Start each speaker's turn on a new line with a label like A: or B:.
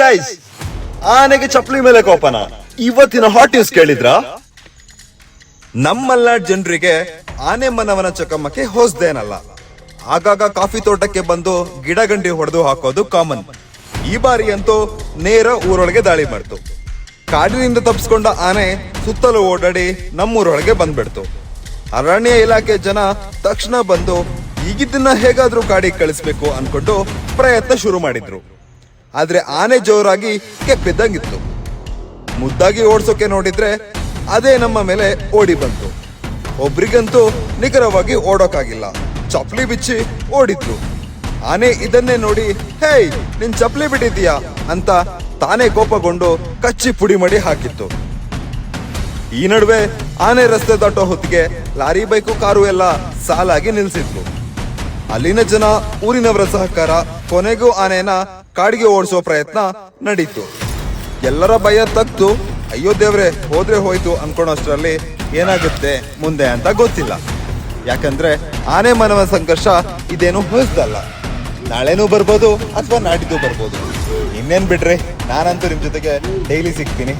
A: Guys ಆನೆಗೆ ಚಪ್ಪಲಿ ಮೇಲೆ ಕೋಪನ. ಇವತ್ತಿನ ಹಾಟ್ ನ್ಯೂಸ್ ಕೇಳಿದ್ರಾ?
B: ಮಲ್ನಾಡ್ ಜನರಿಗೆ ಆನೆ ಮನವನ ಚಕಮಕ್ಕೆ ಹೊಸದೇನಲ್ಲ. ಆಗಾಗ ಕಾಫಿ ತೋಟಕ್ಕೆ ಬಂದು ಗಿಡಗಂಡಿ ಹೊಡೆದು ಹಾಕೋದು ಕಾಮನ್ ಈ ಬಾರಿ ಅಂತೂ ನೇರ ಊರೊಳಗೆ ದಾಳಿ ಮಾಡ್ತು. ಕಾಡಿನಿಂದ ತಪ್ಪಿಸ್ಕೊಂಡ ಆನೆ ಸುತ್ತಲೂ ಓಡಾಡಿ ನಮ್ಮೂರೊಳಗೆ ಬಂದ್ಬಿಡ್ತು. ಅರಣ್ಯ ಇಲಾಖೆ ಜನ ತಕ್ಷಣ ಬಂದು, ಈಗಿದ್ದನ್ನ ಹೇಗಾದ್ರೂ ಕಾಡಿಗೆ ಕಳಿಸ್ಬೇಕು ಅನ್ಕೊಂಡು ಪ್ರಯತ್ನ ಶುರು ಮಾಡಿದ್ರು. ಆದ್ರೆ ಆನೆ ಜೋರಾಗಿ ಕೆಪ್ಪಿದ್ದಂಗಿತ್ತು ಮುದ್ದಾಗಿ ಓಡಿಸೋಕೆ ನೋಡಿದ್ರೆ ಅದೇ ನಮ್ಮ ಮೇಲೆ ಓಡಿ ಬಂತು. ಒಬ್ರಿಗಂತೂ ನಿಖರವಾಗಿ ಓಡೋಕಾಗಿಲ್ಲ. ಚಪ್ಲಿ ಬಿಚ್ಚಿ ಓಡಿದ್ರು. ಆನೆ ಇದನ್ನೇ ನೋಡಿ, ಹೇಯ್, ನಿನ್ ಚಪ್ಲಿ ಬಿಟ್ಟಿದ್ದೀಯಾ? ಅಂತ ತಾನೇ ಕೋಪಗೊಂಡು ಕಚ್ಚಿ ಪುಡಿ ಮಾಡಿ ಹಾಕಿತ್ತು. ಈ ನಡುವೆ ಆನೆ ರಸ್ತೆ ದಾಟೋ ಹೊತ್ತಿಗೆ ಲಾರಿ, ಬೈಕು, ಕಾರು ಎಲ್ಲ ಸಾಲಾಗಿ ನಿಲ್ಸಿದ್ರು ಅಲ್ಲಿನ ಜನ ಊರಿನವರ ಸಹಕಾರ, ಕೊನೆಗೂ ಆನೆನ ಕಾಡಿಗೆ ಓಡಿಸೋ ಪ್ರಯತ್ನ ನಡೀತು. ಎಲ್ಲರ ಭಯ ತಗ್ತು ಅಯ್ಯೋ ದೇವ್ರೆ, ಹೋದ್ರೆ ಹೋಯ್ತು ಅನ್ಕೊಳ್ಳೋಷ್ಟರಲ್ಲಿ ಏನಾಗುತ್ತೆ ಮುಂದೆ ಅಂತ ಗೊತ್ತಿಲ್ಲ. ಯಾಕಂದ್ರೆ ಆನೆ ಮಾನವ ಸಂಘರ್ಷ ಇದೇನು ಹೊಸದಲ್ಲ ನಾಳೆನೂ ಬರ್ಬೋದು ಅಥವಾ ನಾಡಿದ್ದು ಬರ್ಬೋದು. ಇನ್ನೇನ್ ಬಿಡ್ರಿ? ನಾನಂತೂ ನಿಮ್ ಜೊತೆಗೆ ಡೈಲಿ ಸಿಗ್ತೀನಿ.